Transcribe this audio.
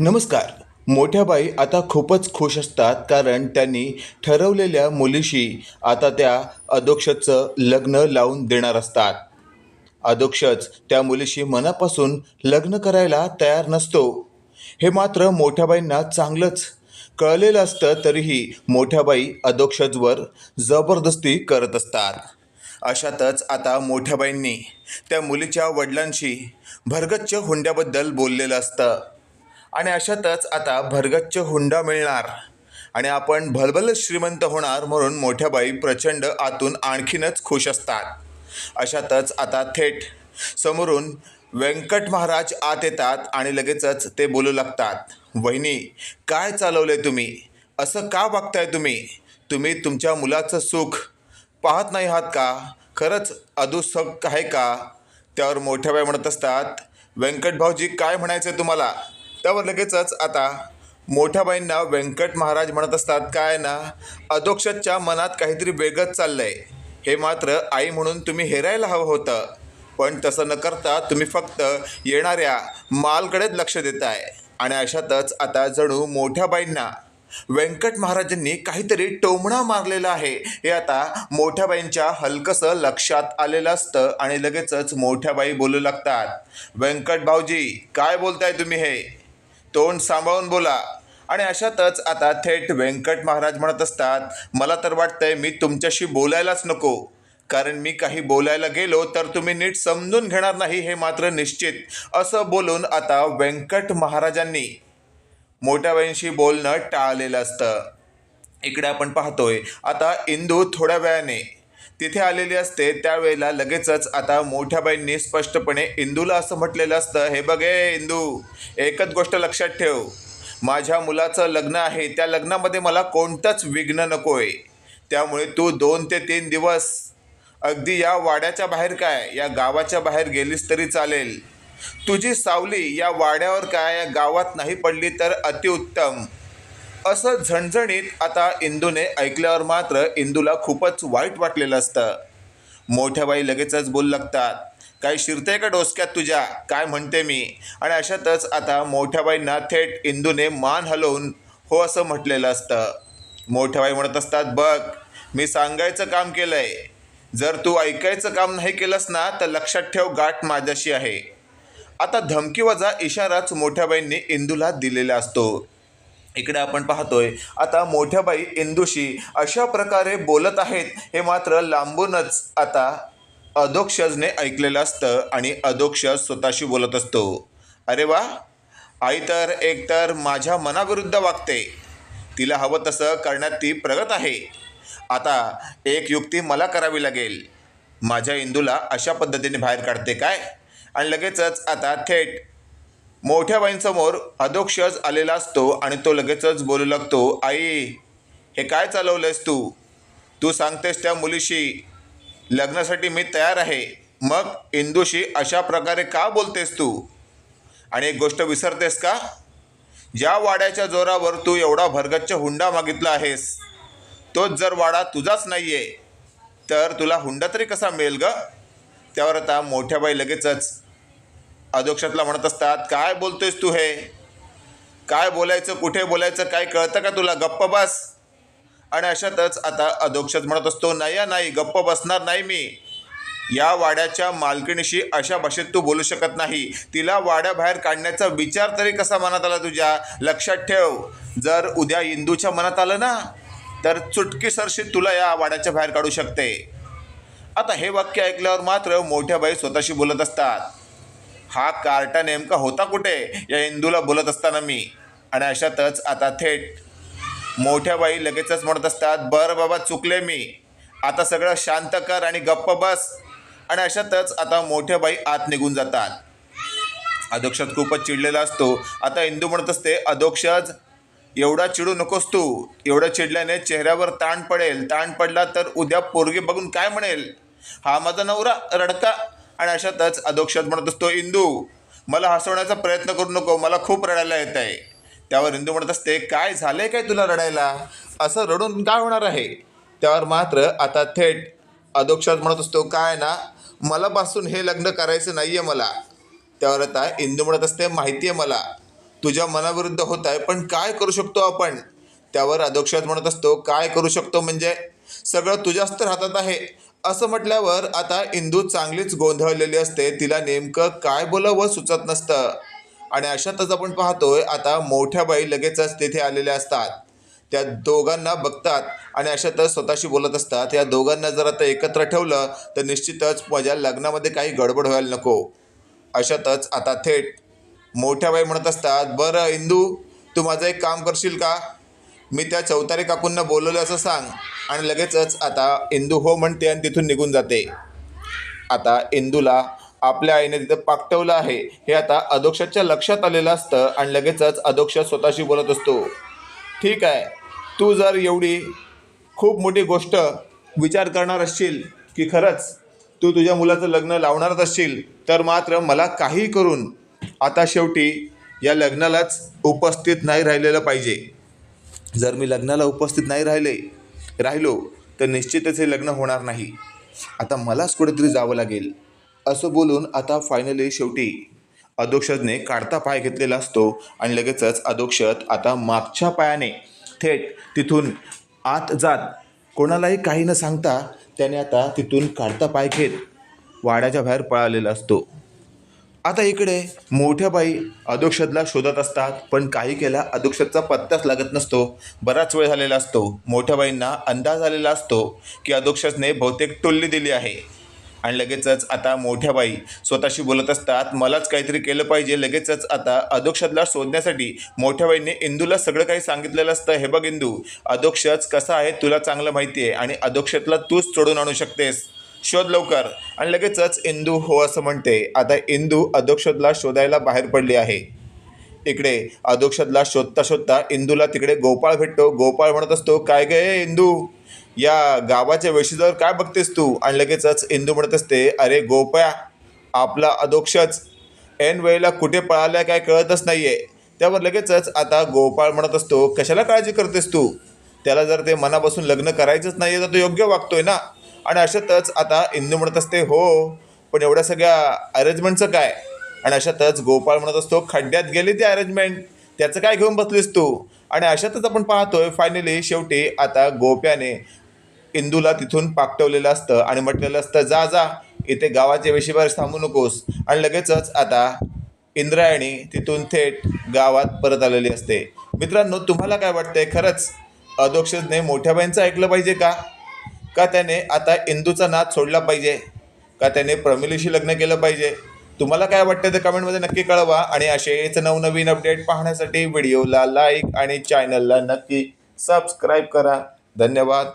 नमस्कार. मोठ्या बाई आता खूपच खुश असतात कारण त्यांनी ठरवलेल्या मुलीशी आता त्या अधोक्षचं लग्न लावून देणार असतात. अधोक्षच त्या मुलीशी मनापासून लग्न करायला तयार नसतो. हे मात्र मोठ्याबाईंना चांगलंच कळलेलं असतं तरीही मोठ्याबाई अधोक्षजवर जबरदस्ती करत असतात. अशातच आता मोठ्याबाईंनी त्या मुलीच्या वडिलांशी भरगच्च हुंड्याबद्दल बोललेलं असतं. आणि अशातच आता भरगच्च हुंडा मिळणार. आणि आपण भलभल श्रीमंत होणार म्हणून मोठ्या बाई प्रचंड आतून आणखीनच खुश असतात. अशातच आता थेट समोरून व्यंकट महाराज आत येतात आणि लगेचच ते बोलू लागतात वहिनी काय चालवले तुम्ही? असं का वागताय तुम्ही? तुम्ही तुमच्या मुलाचं सुख पाहत नाही आहात का? खरंच अदुसक आहे का? त्यावर मोठ्या बाई म्हणत असतात व्यंकट भाऊजी काय म्हणायचं तुम्हाला? त्यावर लगेचच आता मोठ्याबाईंना व्यंकट महाराज म्हणत असतात काय ना अधोक्षतच्या मनात काहीतरी वेगळंच चाललंय. हे मात्र आई म्हणून तुम्ही हेरायला हवं होतं. पण तसं न करता तुम्ही फक्त येणाऱ्या मालकडेच लक्ष देताय. आणि अशातच आता जणू मोठ्याबाईंना व्यंकट महाराजांनी काहीतरी टोमणा मारलेला आहे. हे आता मोठ्याबाईंच्या हलकसं लक्षात आलेलं असतं आणि लगेचच मोठ्याबाई बोलू लागतात व्यंकट भाऊजी काय बोलताय तुम्ही हे? तोंड सांभाळून बोला. आणि अशातच आता थेट व्यंकट महाराज म्हणत असतात मला तर वाटतंय मी तुमच्याशी बोलायलाच नको. कारण मी काही बोलायला गेलो तर तुम्ही नीट समजून घेणार नाही हे मात्र निश्चित. असं बोलून आता व्यंकट महाराजांनी मोठ्याबाईंशी बोलणं टाळलेलं असतं. इकडे आपण पाहतोय आता इंदू थोड्या वेळाने तिथे आलेली असते त्यावेळेला लगेचच आता मोठ्याबाईंनी स्पष्टपणे इंदूला असं म्हटलेलं असतं हे बघे इंदू एकच गोष्ट लक्षात ठेव. माझ्या मुलाचं लग्न आहे त्या लग्नामध्ये मला कोणतंच विघ्न नको आहे त्यामुळे तू दोन ते तीन दिवस अगदी या वाड्याच्या बाहेर काय या गावाच्या बाहेर गेलीस तरी चालेल. तुझी सावली या वाड्यावर काय या गावात नाही पडली तर अतिउत्तम. असं झणझणीत आता इंदूने ऐकल्यावर मात्र इंदूला खूपच वाईट वाटलेलं असतं. मोठ्या बाई लगेचच बोलू लागतात काय शिरते का डोसक्यात तुझ्या? काय म्हणते मी? आणि अशातच आता मोठ्या बाईंना थेट इंदूने मान हलवून हो असं म्हटलेलं असतं. मोठ्या बाई म्हणत असतात बघ मी सांगायचं काम केलं आहे जर तू ऐकायचं काम नाही केलंस ना तर लक्षात ठेव गाठ माझ्याशी आहे. आता धमकीवजा इशाराच मोठ्याबाईंनी इंदूला दिलेला असतो. इकडे आपण पाहतोय आता मोठ्या बाई इंदुशी अशा प्रकारे बोलत आहेत हे मात्र लांबूनच आता अधोक्षजने ऐकलेलं असतं आणि अधोक्षज स्वतःशी बोलत असतो. अरे वा! आई तर एकतर माझ्या मनाविरुद्ध वागते. तिला हवं तसं करण्यात ती प्रगत आहे. आता एक युक्ती मला करावी लागेल. माझ्या इंदूला अशा पद्धतीने बाहेर काढते काय? आणि लगेचच आता थेट मोठ्या बाईंसमोर अधोक्षज आलेला असतो आणि तो लगेचच बोलू लागतो आई हे काय चालवलंयस तू? तू सांगतेस त्या मुलीशी लग्नासाठी मी तयार आहे. मग इंदूशी अशा प्रकारे का बोलतेस तू? आणि एक गोष्ट विसरतेस का? ज्या वाड्याच्या जोरावर तू एवढा भरगच्च हुंडा मागितला आहेस तोच जर वाडा तुझाच नाही आहे तर तुला हुंडा तरी कसा मिळेल ग? त्यावर आता मोठ्या बाई लगेचच अधोक्षतला म्हणत असतात काय बोलतोयस तू हे? काय बोलायचं कुठे बोलायचं काय कळतं का तुला? गप्प बस. आणि अशातच आता अधोक्षत म्हणत असतो नाही या नाही गप्प बसणार नाही मी. या वाड्याच्या मालकिणीशी अशा भाषेत तू बोलू शकत नाही. तिला वाड्याबाहेर काढण्याचा विचार तरी कसा मनात आला तुझ्या? लक्षात ठेव. जर उद्या इंदूच्या मनात आलं ना तर चुटकी सरशी तुला या वाड्याच्या बाहेर काढू शकते. आता हे वाक्य ऐकल्यावर मात्र मोठ्या बाई स्वतःशी बोलत असतात. हा कार्टा नेमका होता कुठे? या इंदूला बोलत असताना मी. आणि अशातच आता थेट मोठ्या बाई लगेचच म्हणत असतात बरं बाबा चुकले मी. आता सगळं शांत कर आणि गप्प बस. आणि अशातच आता मोठ्या बाई आत निघून जातात. अधोक्षज खूपच चिडलेला असतो. आता इंदू म्हणत असते अधोक्षज एवढा चिडू नकोस तू. एवढं चिडल्याने चेहऱ्यावर ताण पडेल. ताण पडला तर उद्या पोरगी बघून काय म्हणेल? हा माझा नवरा रडका आणि अशातच अधोक्षज म्हणत असतो इंदू मला हसवण्याचा प्रयत्न करू नको मला खूप रडायला येत आहे त्यावर इंदू म्हणत असते काय झालंय काय तुला रडायला? असं रडून काय होणार आहे? त्यावर मात्र आता थेट अधोक्षात म्हणत असतो काय ना मला पासून हे लग्न करायचं नाही आहे मला. त्यावर आता इंदू म्हणत असते माहिती आहे मला तुझ्या मनाविरुद्ध होत आहे पण काय करू शकतो आपण? त्यावर अधोक्षात म्हणत असतो काय करू शकतो म्हणजे? सगळं तुझ्याच तर हातात आहे. असं म्हटल्यावर आता इंदू चांगलीच गोंधळलेली असते. तिला नेमकं काय बोलावं सुचत नसतं. आणि अशातच आपण पाहतोय आता मोठ्या बाई लगेचच तिथे आलेल्या असतात. त्या दोघांना बघतात आणि अशातच स्वतःशी बोलत असतात. या दोघांना जर आता एकत्र ठेवलं तर निश्चितच माझ्या लग्नामध्ये काही गडबड व्हायला नको. अशातच आता थेट मोठ्या बाई म्हणत असतात बरं इंदू तू माझं एक काम करशील का? मी त्या चौतारी काकूंना बोलवलं असं सांग. आणि लगेचच आता इंदू हो म्हणते आणि तिथून निघून जाते. आता इंदूला आपल्या आईने तिथं पाकटवलं आहे. हे आता अधोक्षाच्या लक्षात आलेलं असतं आणि लगेचच अधोक्ष स्वतःशी बोलत असतो. ठीक आहे तू जर एवढी खूप मोठी गोष्ट विचार करणार असशील की खरंच तू तुझ्या मुलाचं लग्न लावणारच असशील तर मात्र मला काही करून आता शेवटी या लग्नालाच उपस्थित नाही राहिलेलं पाहिजे. जर मी लग्नाला उपस्थित नाही राहिले राहिलो तर निश्चितच हे लग्न होणार नाही. आता मलाच कुठेतरी जावं लागेल असं बोलून आता फायनली शेवटी अधोक्षतने काढता पाय घेतलेला असतो आणि लगेचच अधोक्षत आता मागच्या पायाने थेट तिथून आत जात. कोणालाही काही न सांगता त्याने आता तिथून काढता पाय घेत वाड्याच्या बाहेर पळालेला असतो. आता इकडे मोठ्या बाई अधोक्षदला शोधत असतात पण काही केला अधोक्षदचा पत्ताच लागत नसतो. बराच वेळ झालेला असतो. मोठ्या बाईंना अंदाज आलेला असतो की अधोक्षजने बहुतेक टोल्ली दिली आहे. आणि लगेचच आता मोठ्या बाई स्वतःशी बोलत असतात मलाच काहीतरी केलं पाहिजे. लगेचच आता अधोक्षदला शोधण्यासाठी मोठ्या बाईने इंदूला सगळं काही सांगितलेलं असतं. हे बघ इंदू अधोक्षज कसा आहे तुला चांगलं माहिती आहे आणि अधोक्षतला तूच चढून आणू शकतेस. शोध लवकर. आणि लगेचच इंदू हो असं म्हणते आता इंदू अधोक्षदला शोधायला बाहेर पडली आहे. इकडे अधोक्षदला शोधता शोधता इंदूला तिकडे गोपाळ भेटतो. गोपाळ म्हणत असतो काय गे इंदू? या गावाच्या वेशीजवळ काय बघतेस तू? आणि लगेचच इंदू म्हणत असते अरे गोप्या आपला अधोक्षच. ऐन वेळेला कुठे पळाल्या काय कळतच नाही आहे त्यावर लगेचच आता गोपाळ म्हणत असतो कशाला काळजी करतेस तू? त्याला जर ते मनापासून लग्न करायचंच नाही आहे तर तो योग्य वागतोय ना? आणि अशातच आता इंदू म्हणत असते हो पण एवढ्या सगळ्या अरेंजमेंटचं काय? आणि अशातच गोपाळ म्हणत असतो खड्ड्यात गेली ती अरेंजमेंट त्याचं काय घेऊन बसलीस तू? आणि अशातच आपण पाहतोय फायनली शेवटी आता गोप्याने इंदूला तिथून पाकटवलेलं असतं आणि म्हटलेलं असतं जा जा इथे गावाच्या वेशीवर थांबू नकोस. आणि लगेचच आता इंद्रायणी तिथून थेट गावात परत आलेली असते. मित्रांनो तुम्हाला काय वाटतंय? खरंच अधोक्षजने मोठ्या बाईंचं ऐकलं पाहिजे का? का त्याने आता इंदूचा नाद सोडला पाहिजे? का त्याने प्रमिलीशी लग्न केलं पाहिजे? तुम्हाला काय वाटतं ते कमेंटमध्ये नक्की कळवा आणि असेच नवनवीन अपडेट पाहण्यासाठी व्हिडिओला लाईक आणि चॅनलला नक्की सबस्क्राईब करा. धन्यवाद.